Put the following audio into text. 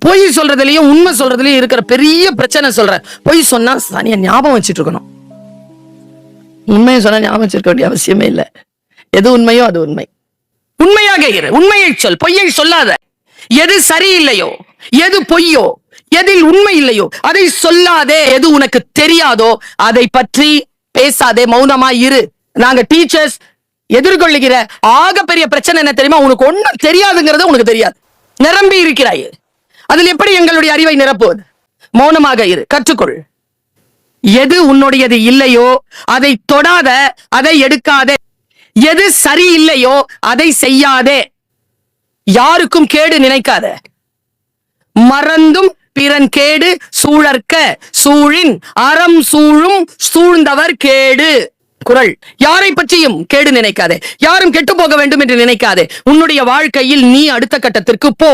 பொய் சொல்றதுலயும் உண்மை சொல்றதுலயும் இருக்கிற பெரிய பிரச்சனை சொல்றேன். பொய் சொன்னா தனியா ஞாபகம் வச்சுட்டு இருக்கணும் உண்மையை சொன்னா ஞாபகம் வச்சிருக்க வேண்டிய அவசியமே இல்லை. எது உண்மையோ அது உண்மை. உண்மையாக இரு. உண்மையை சொல். பொய்யை சொல்லாத. எது சரியில்லையோ எது பொய்யோ எதில் உண்மை இல்லையோ அதை சொல்லாதே. எது உனக்கு தெரியாதோ அதை பற்றி பேசாதே. மௌனமா இரு. நாங்க டீச்சர்ஸ் எதிர்கொள்ளுகிற ஆக பெரிய பிரச்சனை என்ன தெரியுமா? உனக்கு ஒண்ணும் தெரியாதுங்கிறது உனக்கு தெரியாது. நிரம்பி இருக்கிறாய். அதில் எப்படி எங்களுடைய அறிவை நிரப்புவது? மௌனமாக இரு கற்றுக்கொள். எது உன்னுடையது இல்லையோ அதை தொடாத அதை எடுக்காதே. எது சரியில்லையோ அதை செய்யாதே. யாருக்கும் கேடு நினைக்காத. மறந்தும் பிறன் கேடு சூழற்க சூழின் அறம் சூழும் சூழ்ந்தவர் கேடு. குரல் யாரை பற்றியும் கேடு நினைக்காதே. யாரும் கெட்டு போக வேண்டும் என்று நினைக்காதே. உன்னுடைய வாழ்க்கையில் நீ அடுத்த கட்டத்திற்கு போ.